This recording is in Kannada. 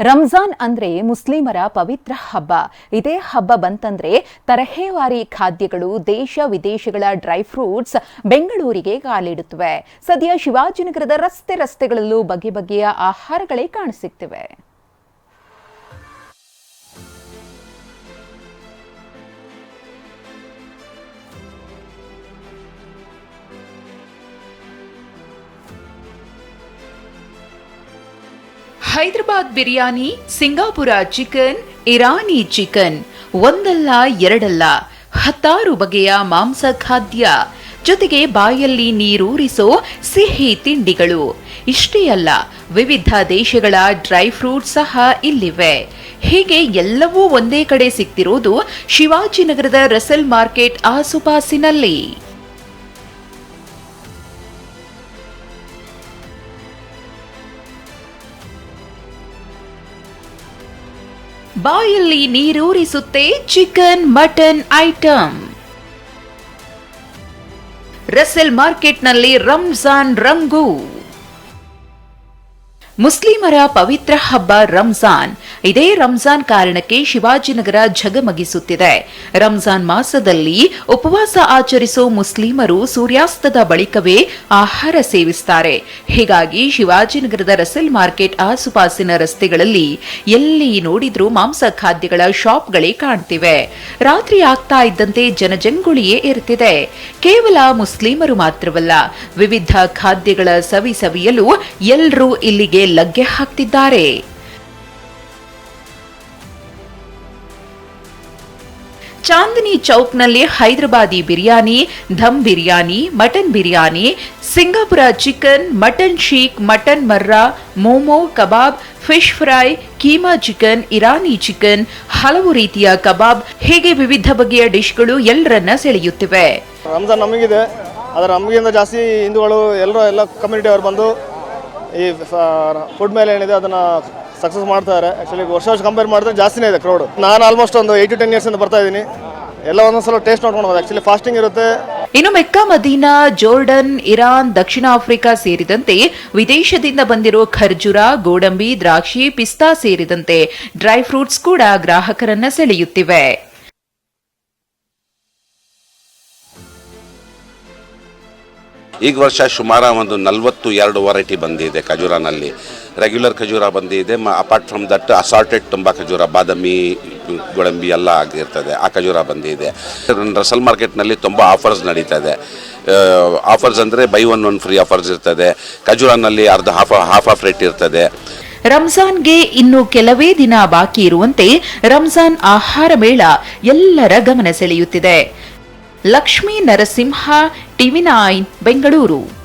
ರಂಜಾನ್ ಅಂದ್ರೆ ಮುಸ್ಲಿಮರ ಪವಿತ್ರ ಹಬ್ಬ. ಇದೇ ಹಬ್ಬ ಬಂತಂದ್ರೆ ತರಹೇವಾರಿ ಖಾದ್ಯಗಳು ದೇಶ ವಿದೇಶಗಳ ಡ್ರೈ ಫ್ರೂಟ್ಸ್ ಬೆಂಗಳೂರಿಗೆ ಕಾಲಿಡುತ್ತವೆ. ಸದ್ಯ ಶಿವಾಜಿನಗರದ ರಸ್ತೆ ರಸ್ತೆಗಳಲ್ಲೂ ಬಗೆ ಬಗೆಯ ಆಹಾರಗಳೇ ಕಾಣಸಿಗ್ತಿವೆ. Hyderabad biryani, Singapore chicken, Irani chicken, ಒಂದಲ್ಲ, ಎರಡಲ್ಲ, ಹತ್ತಾರು ಬಗೆಯ ಮಾಂಸ ಖಾದ್ಯ. ಜೊತೆಗೆ ಬಾಯಲ್ಲಿ ನೀರೂರಿಸೋ ಸಿಹಿ ತಿಂಡಿಗಳು. ಇಷ್ಟೇ ಅಲ್ಲ, ವಿವಿಧ ದೇಶಗಳ ಡ್ರೈ ಫ್ರೂಟ್ ಸಹ ಇಲ್ಲಿವೆ. ಹೀಗೆ ಎಲ್ಲವೂ ಒಂದೇ ಕಡೆ ಸಿಗ್ತಿರೋದು ಶಿವಾಜಿನಗರದ ರಸಲ್ ಮಾರ್ಕೆಟ್ ಆಸುಪಾಸಿನಲ್ಲಿ. ಬಾಯಲ್ಲಿ ನೀರೂರಿಸುತ್ತೆ ಚಿಕನ್ ಮಟನ್ ಐಟಂ ರಸೆಲ್ ಮಾರ್ಕೆಟ್ನಲ್ಲಿ ರಂಜಾನ್ ರಂಗು ಮುಸ್ಲಿಮರ ಪವಿತ್ರ ಹಬ್ಬ ರಂಜಾನ್ ಇದೇ ರಂಜಾನ್ ಕಾರಣಕ್ಕೆ ಶಿವಾಜಿನಗರ ಝಗಮಗಿಸುತ್ತಿದೆ. ರಂಜಾನ್ ಮಾಸದಲ್ಲಿ ಉಪವಾಸ ಆಚರಿಸೋ ಮುಸ್ಲಿಮರು ಸೂರ್ಯಾಸ್ತದ ಬಳಿಕವೇ ಆಹಾರ ಸೇವಿಸುತ್ತಾರೆ ಹೀಗಾಗಿ ಶಿವಾಜಿನಗರದ ರಸೆಲ್ ಮಾರ್ಕೆಟ್ ಆಸುಪಾಸಿನ ರಸ್ತೆಗಳಲ್ಲಿ ಎಲ್ಲಿ ನೋಡಿದ್ರೂ ಮಾಂಸ ಖಾದ್ಯಗಳ ಶಾಪ್ಗಳೇ ಕಾಣ್ತಿವೆ. ರಾತ್ರಿ ಆಗ್ತಾ ಇದ್ದಂತೆ ಜನಜಂಗುಳಿಯೇ ಇರುತ್ತಿದೆ ಕೇವಲ ಮುಸ್ಲಿಮರು ಮಾತ್ರವಲ್ಲ, ವಿವಿಧ ಖಾದ್ಯಗಳ ಸವಿ ಸವಿಯಲು ಎಲ್ಲರೂ ಇಲ್ಲಿಗೆ ಲಗ್ಗೆ ಹಾಕ್ತಿದ್ದಾರೆ. Chandni ಚೌಕ್ನಲ್ಲಿ Hyderabadi biryani dum biryani, mutton biryani, Singapore chicken, mutton seekh, mutton ಮರ್ರಾ, momo, kebab, fish fry, keema chicken, Irani chicken, ಹಲವು ರೀತಿಯ ಕಬಾಬ್, ಹೀಗೆ ವಿವಿಧ ಬಗೆಯ ಡಿಶ್ಗಳು ಎಲ್ಲರನ್ನ ಸೆಳೆಯುತ್ತಿವೆ. ರಂಜಾನ್ ನಮಗಿದೆ. ಆದರೆ ನಮಗಿಂತ ಜಾಸ್ತಿ ಹಿಂದೂಗಳು ಎಲ್ಲರೂ ಎಲ್ಲ ಕಮ್ಯುನಿಟಿ ಅವ್ರು ಬಂದು ಈ ಫುಡ್ ಮೇಲೆ ಏನಿದೆ ಅದನ್ನು ಸಕ್ಸಸ್ ಮಾಡ್ತಾರೆ ಆ್ಯಕ್ಚುಲಿ ವರ್ಷ ವರ್ಷ ಕಂಪೇರ್ ಮಾಡಿದ್ರೆ ಜಾಸ್ತಿನೇ ಇದೆ ಕ್ರೌಡ್ ನಾನು ಆಲ್ಮೋಸ್ಟ್ ಒಂದು ಏಯ್ಟ್ ಟು ಟೆನ್ ಇಂದ ಬರ್ತಾ ಇದ್ದೀನಿ. ಎಲ್ಲ ಒಂದೊಂದ್ಸಲ ಟೇಸ್ಟ್ ನೋಡ್ಕೊಂಡು ಆ್ಯಕ್ಚುಲಿ ಫಾಸ್ಟಿಂಗ್ ಇರುತ್ತೆ. ಇನ್ನು ಮೆಕ್ಕಾ, ಮದೀನಾ, ಜೋರ್ಡನ್, ಇರಾನ್, ದಕ್ಷಿಣ ಆಫ್ರಿಕಾ ಸೇರಿದಂತೆ ವಿದೇಶದಿಂದ ಬಂದಿರೋ ಖರ್ಜೂರ, ಗೋಡಂಬಿ, ದ್ರಾಕ್ಷಿ, ಪಿಸ್ತಾ ಸೇರಿದಂತೆ ಡ್ರೈ ಫ್ರೂಟ್ಸ್ ಕೂಡ ಗ್ರಾಹಕರನ್ನ ಸೆಳೆಯುತ್ತಿವೆ. ಈಗ ವರ್ಷ ಸುಮಾರು ಒಂದು ನಲವತ್ತು ಎರಡು ವೆರೈಟಿ ಬಂದಿದೆ ಖಜೂರನಲ್ಲಿ. ರೆಗ್ಯುಲರ್ ಖಜೂರ ಬಂದಿದೆ ಅಪಾರ್ಟ್ ಫ್ರಮ್ ದಟ್ ಅಸಾರ್ಟೆಡ್ ತುಂಬ ಖಜೂರ, ಬಾದಾಮಿ, ಗೋಡಂಬಿ ಎಲ್ಲ ಆಗಿರ್ತದೆ, ಆ ಖಜೂರ ಬಂದಿದೆ. ರಸಲ್ ಮಾರ್ಕೆಟ್ನಲ್ಲಿ ತುಂಬ ಆಫರ್ಸ್ ನಡೀತದೆ. ಆಫರ್ಸ್ ಅಂದರೆ buy one one free offers ಇರ್ತದೆ. ಖಜೂರನಲ್ಲಿ ಅರ್ಧ ಹಾಫ್ ಹಾಫ್ ಆಫ್ ರೇಟ್ ಇರ್ತದೆ. ರಂಜಾನ್ಗೆ ಇನ್ನು ಕೆಲವೇ ದಿನ ಬಾಕಿ ಇರುವಂತೆ ರಂಜಾನ್ ಆಹಾರ ಮೇಳ ಎಲ್ಲರ ಗಮನ ಸೆಳೆಯುತ್ತಿದೆ. Lakshmi Narasimha TV nine Bengaluru.